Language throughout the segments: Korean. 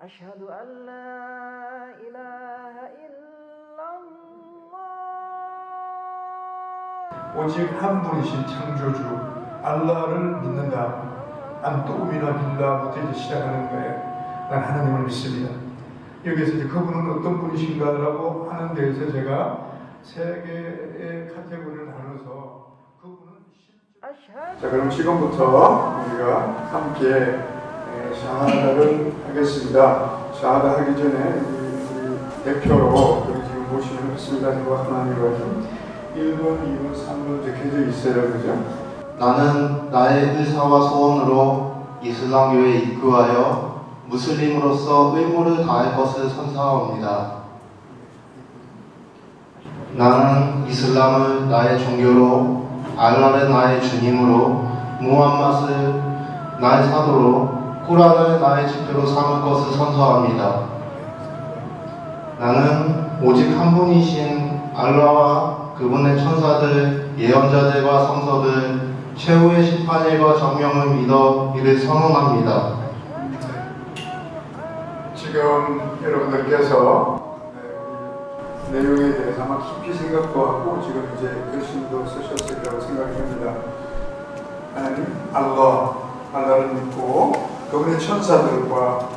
أشهد أن لا إله إلا الله 오직 한 분이신 창조주 알라를 믿는다. 안뚜미나 빌라부터 이제 시작하는 거예요. 난 하나님을 믿습니다. 여기서 이제 그분은 어떤 분이신가라고 하는 데에서 제가 세 개의 카테고리를 나눠서 그분은 실제 أشهد 자 그럼 지금부터 우리가 함께 에, 샤하다를 하겠습니다. 샤하다 하기 전에 대표로 우리 지금 모시는 bismillah과 하나님과 1번, 2번, 3번 적혀져 있어요. 그죠? 나는 나의 의사와 소원으로 이슬람교에 입교하여 무슬림으로서 의무를 다할 것을 선사합니다. 나는 이슬람을 나의 종교로, 알라를 나의 주님으로, 무함mad을 나의 사도로, 꾸란을 나의 지표로 삼을 것을 선서합니다. 나는 오직 한 분이신 알라와 그분의 천사들, 예언자들과 성서들, 최후의 심판일과 정명을 믿어 이를 선언합니다. 지금 여러분들께서 네, 내용에 대해서 아마 깊이 생각도 하고 지금 이제 글씨도 쓰셨을 거라고 생각이 듭니다. 하나님, 알라, 알라를 믿고 그분의 천사들과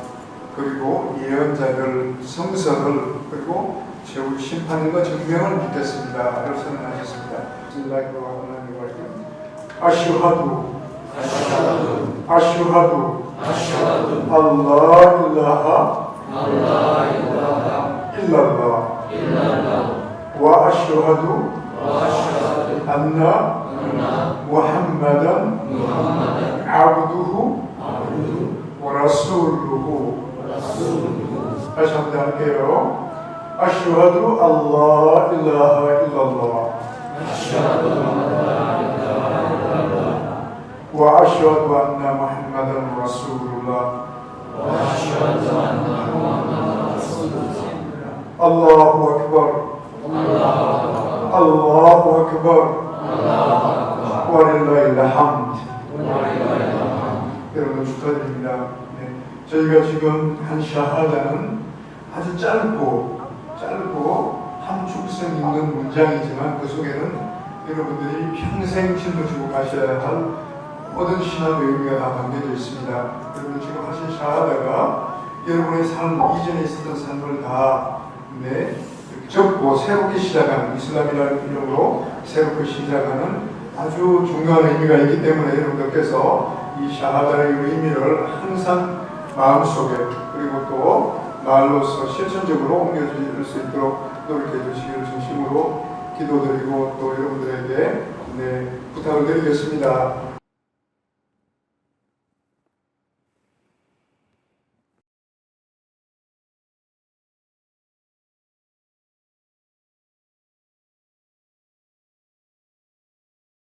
그리고 예언자들, 성서를 그리고 최후 심판과 증명을 믿겠습니다. 를 선언하셨습니다. 질라기와 하나님과 아슈하두. 아슈하두. 아슈하두. 알라 일라하. 알라 일라하. 일라라. 와 아슈하두. 와 아슈하두. 안나. 안나. 무함마단. 무함마단. 아브두후. ورسوله أشهد أن كيرو أشهد الله إله إلا الله. أشهد أن لا إله إلا الله. وأشهد أن محمدا رسول الله وأشهد أن محمدا رسول الله الله أكبر. الله أكبر. الله أكبر. ولله الحمد. ولله الحمد 여러분 축하드립니다. 네, 저희가 지금 한 샤하다는 아주 짧고 짧고 함축성 있는 문장이지만 그 속에는 여러분들이 평생 짊어지고 가셔야 할 모든 신앙 의미가 다 담겨져 있습니다. 여러분 지금 하신 샤하다가 여러분의 삶 이전에 있었던 삶을 다 네, 접고 새롭게 시작하는 이슬람이라는 이름으로 새롭게 시작하는 아주 중요한 의미가 있기 때문에 여러분들께서 이 샤하다의 의미를 항상 마음속에 그리고 또 말로서 실천적으로 옮겨질 수 있도록 노력해 주시기를 진심으로 기도드리고 또 여러분들에게 네, 부탁을 드리겠습니다.